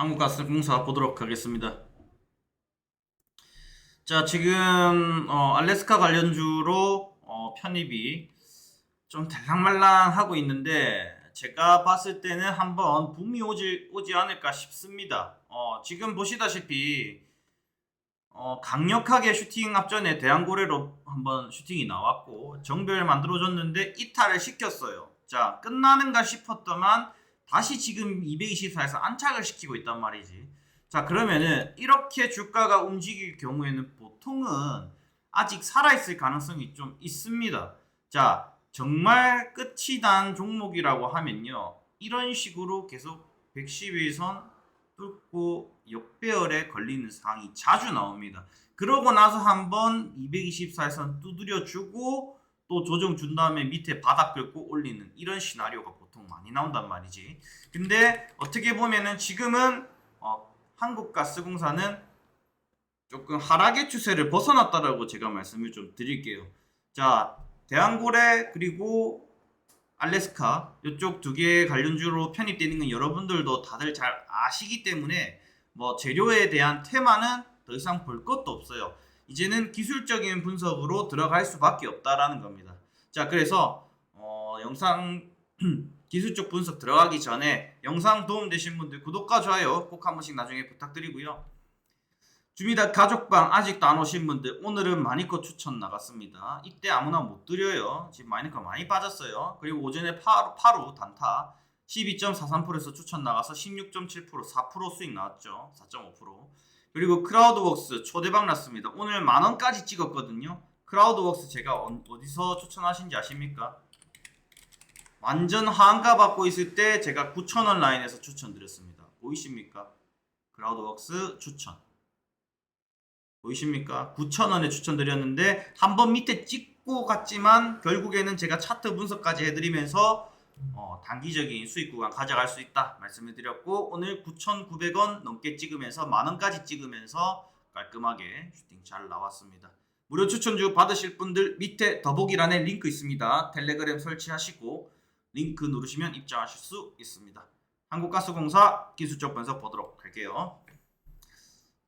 한국가스공사 보도록 하겠습니다. 자, 지금 어, 알래스카 관련주로 어, 편입이 좀 달랑말랑 하고 있는데 제가 봤을 때는 한번 붐이 오지, 오지 않을까 싶습니다. 어, 지금 보시다시피 어, 강력하게 슈팅 앞전에 대한고래로 한번 슈팅이 나왔고 정별 만들어줬는데 이탈을 시켰어요. 자 끝나는가 싶었더만 다시 지금 224에서 안착을 시키고 있단 말이지. 자 그러면은 이렇게 주가가 움직일 경우에는 보통은 아직 살아있을 가능성이 좀 있습니다. 자 정말 끝이 난 종목이라고 하면요 이런 식으로 계속 111선 뚫고 역배열에 걸리는 상황이 자주 나옵니다. 그러고 나서 한번 224선 두드려 주고 또 조정 준 다음에 밑에 바닥 긁고 올리는 이런 시나리오가 많이 나온단 말이지. 근데 어떻게 보면은 지금은 어, 한국가스공사는 조금 하락의 추세를 벗어났다라고 제가 말씀을 좀 드릴게요. 자, 대한고래 그리고 알래스카 이쪽 두 개의 관련주로 편입되는 건 여러분들도 다들 잘 아시기 때문에 뭐 재료에 대한 테마는 더 이상 볼 것도 없어요. 이제는 기술적인 분석으로 들어갈 수밖에 없다라는 겁니다. 자, 그래서 어, 영상 기술적 분석 들어가기 전에 영상 도움 되신 분들 구독과 좋아요 꼭 한 번씩 나중에 부탁드리고요. 주미다 가족방 아직도 안 오신 분들 오늘은 마니커 추천 나갔습니다. 이때 아무나 못 드려요. 지금 마니커 많이 빠졌어요. 그리고 오전에 파루, 파루 단타 12.43%에서 추천 나가서 16.7% 4% 수익 나왔죠. 4.5% 그리고 크라우드웍스 초대박 났습니다. 오늘 만 원까지 찍었거든요. 크라우드웍스 제가 어, 어디서 추천하신지 아십니까? 완전 하한가 받고 있을 때 제가 9,000원 라인에서 추천드렸습니다. 보이십니까? 크라우드웍스 추천. 보이십니까? 9,000원에 추천드렸는데 한 번 밑에 찍고 갔지만 결국에는 제가 차트 분석까지 해드리면서 어, 단기적인 수익 구간 가져갈 수 있다 말씀을 드렸고 오늘 9,900원 넘게 찍으면서 만원까지 찍으면서 깔끔하게 슈팅 잘 나왔습니다. 무료 추천주 받으실 분들 밑에 더보기란에 링크 있습니다. 텔레그램 설치하시고 링크 누르시면 입장하실 수 있습니다. 한국가스공사 기술적 분석 보도록 할게요.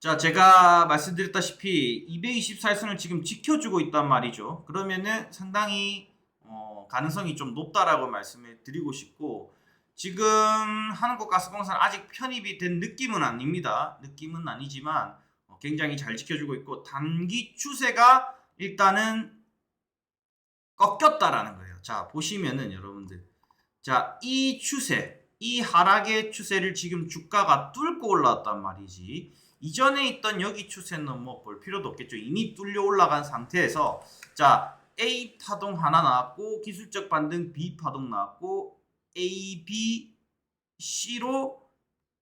자, 제가 말씀드렸다시피 224선을 지금 지켜주고 있단 말이죠. 그러면은 상당히 어, 가능성이 좀 높다라고 말씀을 드리고 싶고 지금 한국가스공사는 아직 편입이 된 느낌은 아닙니다. 느낌은 아니지만 어, 굉장히 잘 지켜주고 있고 단기 추세가 일단은 꺾였다라는 거예요. 자, 보시면은 여러분들 자, 이 추세, 이 하락의 추세를 지금 주가가 뚫고 올라왔단 말이지. 이전에 있던 여기 추세는 뭐 볼 필요도 없겠죠. 이미 뚫려 올라간 상태에서 자 A 파동 하나 나왔고 기술적 반등 B 파동 나왔고 A, B, C로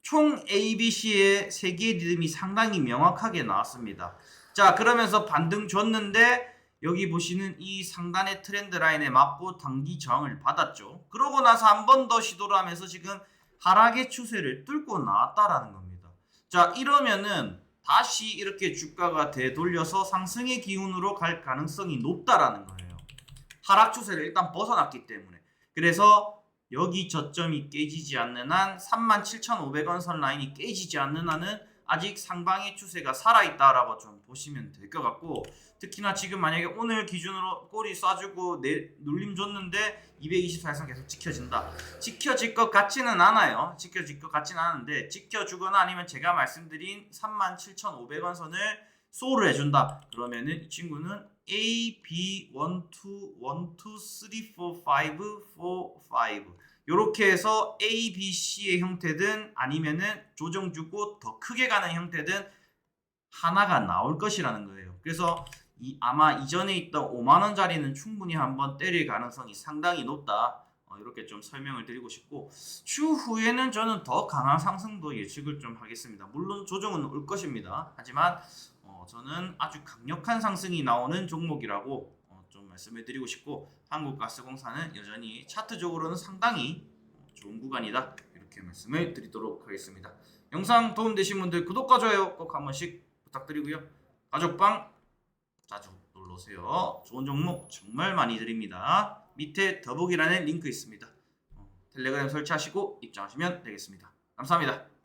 총 A, B, C의 세 개의 리듬이 상당히 명확하게 나왔습니다. 자 그러면서 반등 줬는데 여기 보시는 이 상단의 트렌드 라인에 맞고 단기 저항을 받았죠. 그러고 나서 한 번 더 시도를 하면서 지금 하락의 추세를 뚫고 나왔다라는 겁니다. 자 이러면은 다시 이렇게 주가가 되돌려서 상승의 기운으로 갈 가능성이 높다라는 거예요. 하락 추세를 일단 벗어났기 때문에. 그래서 여기 저점이 깨지지 않는 한 37,500원 선 라인이 깨지지 않는 한은 아직 상방의 추세가 살아있다라고 좀 보시면 될 것 같고 특히나 지금 만약에 오늘 기준으로 꼬리 쏴주고 내, 눌림 줬는데 224선 계속 지켜진다. 지켜질 것 같지는 않아요. 지켜질 것 같지는 않은데 지켜주거나 아니면 제가 말씀드린 37,500원 선을 소를 해준다. 그러면은 이 친구는 A, B, 1, 2, 1, 2, 3, 4, 5, 4, 5 요렇게 해서 A, B, C의 형태든 아니면은 조정 주고 더 크게 가는 형태든 하나가 나올 것이라는 거예요. 그래서 이 아마 이전에 있던 5만 원짜리는 충분히 한번 때릴 가능성이 상당히 높다. 어, 이렇게 좀 설명을 드리고 싶고 추후에는 저는 더 강한 상승도 예측을 좀 하겠습니다. 물론 조정은 올 것입니다. 하지만 어, 저는 아주 강력한 상승이 나오는 종목이라고 말씀을 드리고 싶고 한국가스공사는 여전히 차트적으로는 상당히 어, 좋은 구간이다. 이렇게 말씀을 드리도록 하겠습니다. 영상 도움되신 분들 구독과 좋아요 꼭 한 번씩 부탁드리고요. 가족방 자주 놀러 오세요. 좋은 종목 정말 많이 드립니다. 밑에 더보기란에 링크 있습니다. 어, 텔레그램 설치하시고 입장하시면 되겠습니다. 감사합니다.